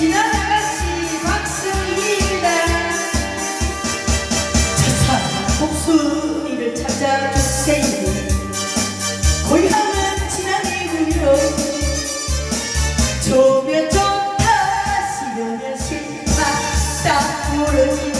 지나가시 박승희입니다. 차차 복순이를 찾아주세요. 고향은 지나내고요. 조면 좋다, 시려면 싫다, 딱 모르니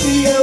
see you.